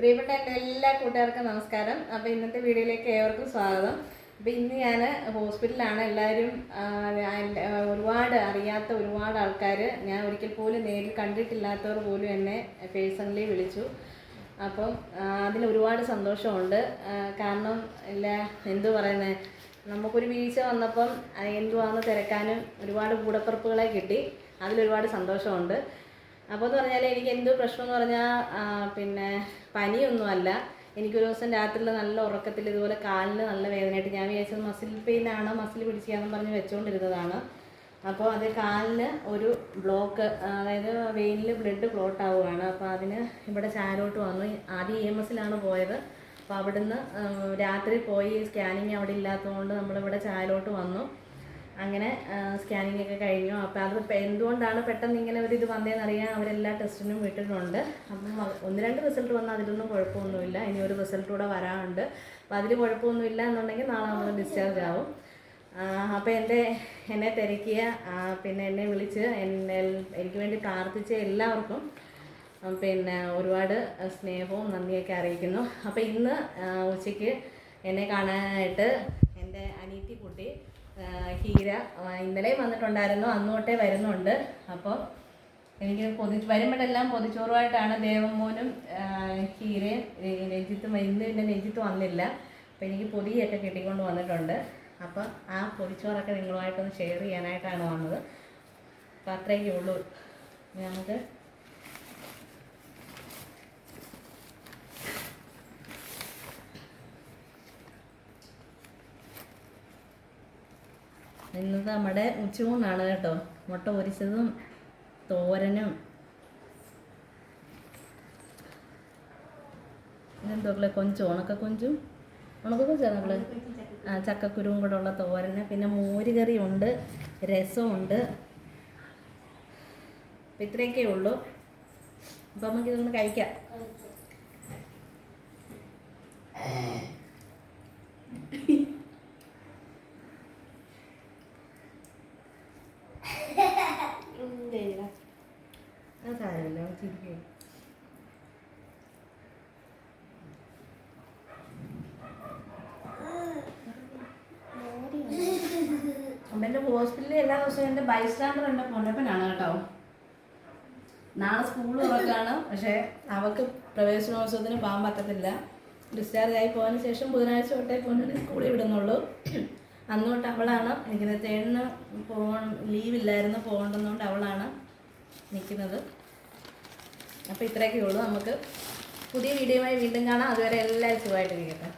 പ്രിയപ്പെട്ട എന്റെ എല്ലാ കൂട്ടുകാർക്കും നമസ്കാരം. അപ്പോൾ ഇന്നത്തെ വീഡിയോയിലേക്ക് ഏവർക്കും സ്വാഗതം. അപ്പോൾ ഇന്ന് ഞാൻ ഹോസ്പിറ്റലിലാണ്. എല്ലാവരും ഒരുപാട് അറിയാത്ത ഒരുപാട് ആൾക്കാർ ഞാൻ ഒരിക്കൽ പോലും നേരിൽ കണ്ടിട്ടില്ലാത്തവർ പോലും എന്നെ പേഴ്സണലി വിളിച്ചു. അപ്പം അതിൽ ഒരുപാട് സന്തോഷമുണ്ട്. കാരണം ഇല്ല എന്തു പറയുന്നത് നമുക്കൊരു വീഴ്ച വന്നപ്പം എന്തുവാണെന്ന് തിരക്കാനും ഒരുപാട് കൂടപ്പിറപ്പുകളെ കിട്ടി. അതിലൊരുപാട് സന്തോഷമുണ്ട്. അപ്പോൾ എന്ന് പറഞ്ഞാൽ എനിക്ക് എന്തോ പ്രശ്നം എന്ന് പറഞ്ഞാൽ പിന്നെ പനിയൊന്നുമല്ല. എനിക്കൊരു ദിവസം രാത്രിയിൽ നല്ല ഉറക്കത്തിൽ ഇതുപോലെ കാലിന് നല്ല വേദനയായിട്ട് ഞാൻ വിചാരിച്ചത് മസിൽ പെയിൻ ആണോ മസിൽ പിടിച്ചാന്നും പറഞ്ഞ് വെച്ചുകൊണ്ടിരുന്നതാണ് അപ്പോൾ അത് കാലിന് ഒരു ബ്ലോക്ക് അതായത് വെയിനിൽ ബ്ലഡ് ക്ലോട്ട് ആവുകയാണ് അപ്പോൾ അതിന് ഇവിടെ ചാരോട്ട് വന്നു. ആദ്യം ഇ എം എസിലാണ് പോയത്. അപ്പോൾ അവിടുന്ന് രാത്രി പോയി സ്കാനിങ് അവിടെ ഇല്ലാത്തതുകൊണ്ട് നമ്മളിവിടെ ചായലോട്ട് വന്നു. അങ്ങനെ സ്കാനിങ് ഒക്കെ കഴിഞ്ഞു. അപ്പോൾ അത് എന്തുകൊണ്ടാണ് പെട്ടെന്ന് ഇങ്ങനെ ഒരു ഇത് വന്നതെന്ന് അറിയാൻ അവരെല്ലാ ടെസ്റ്റിനും വിട്ടിട്ടുണ്ട് അപ്പം ഒന്ന് രണ്ട് റിസൾട്ട് വന്നാൽ അതിലൊന്നും കുഴപ്പമൊന്നുമില്ല. ഇനി ഒരു റിസൾട്ട് കൂടെ വരാനുണ്ട്. അപ്പോൾ അതിൽ കുഴപ്പമൊന്നുമില്ല എന്നുണ്ടെങ്കിൽ നാളെ നമ്മൾ ഡിസ്ചാർജ് ആവും. അപ്പോൾ എന്റെ എന്നെ തിരക്കിയ പിന്നെ എന്നെ വിളിച്ച് എന്നെ എനിക്ക് വേണ്ടി പ്രാർത്ഥിച്ച എല്ലാവർക്കും പിന്നെ ഒരുപാട് സ്നേഹവും നന്ദിയൊക്കെ അറിയിക്കുന്നു. അപ്പോൾ ഇന്ന് ഉച്ചയ്ക്ക് എന്നെ കാണാനായിട്ട് എന്റെ അനീറ്റി കുട്ടി ഹീര ഇന്നലെയും വന്നിട്ടുണ്ടായിരുന്നു അന്നോട്ടേ വരുന്നുണ്ട്. അപ്പോൾ എനിക്ക് പൊതി വരുമ്പോഴെല്ലാം പൊതിച്ചോറുമായിട്ടാണ് ദേവമോനും ഹീരയും രഞ്ജിത്തും ഇന്ന് പിന്നെ രഞ്ജിത്ത് വന്നില്ല. അപ്പോൾ എനിക്ക് പൊതിയൊക്കെ കിട്ടിക്കൊണ്ട് വന്നിട്ടുണ്ട്. അപ്പോൾ ആ പൊതിച്ചോറൊക്കെ നിങ്ങളുമായിട്ടൊന്ന് ഷെയർ ചെയ്യാനായിട്ടാണ് വന്നത്. അപ്പോൾ അത്രയൊക്കെ ഉള്ളൂ നമുക്ക് ഇന്നത്തെ നമ്മുടെ ഉച്ചയൂണാണ് കേട്ടോ. മുട്ട പൊരിച്ചതും തോരനും. ഇതെന്തോക്കളെ കൊഞ്ചും? ഉണക്ക കൊഞ്ചും? ഉണക്ക കൊഞ്ചാണ് ആ ചക്കക്കുരുവും കൂടെ ഉള്ള തോരന്. പിന്നെ മോരുകറി ഉണ്ട് രസമുണ്ട്. അപ്പം ഇത്രയൊക്കെ ഉള്ളൂ. അപ്പം നമുക്കിതൊന്ന് കഴിക്കാം അത് സാരമില്ല ചിരിക്കും. എന്റെ ഹോസ്പിറ്റലിൽ എല്ലാ ദിവസവും എന്റെ ബൈസ്റ്റാൻഡർ എന്റെ പൊന്നപ്പനാണ് കേട്ടോ. നാളെ സ്കൂൾ തുറക്കാണ് പക്ഷേ അവൾക്ക് പ്രവേശനോത്സവത്തിന് പോകാൻ പറ്റത്തില്ല. ഡിസ്ചാർജ് ആയി പോയതിന് ശേഷം ബുധനാഴ്ച തൊട്ടേ പൊന്നിന് സ്കൂളിൽ വിടുന്നുള്ളൂ. അന്ന് തൊട്ട് അവളാണ് നിൽക്കുന്നത് തേടിന് പോ ലീവില്ലായിരുന്നു പോകേണ്ടതുകൊണ്ട് അവളാണ് നിൽക്കുന്നത്. അപ്പോൾ ഇത്രയൊക്കെ ഉള്ളൂ. നമുക്ക് പുതിയ വീഡിയോയുമായി വീണ്ടും കാണാം. അതുവരെ എല്ലാവരും സുഖമായിട്ടിരിക്കട്ടെ.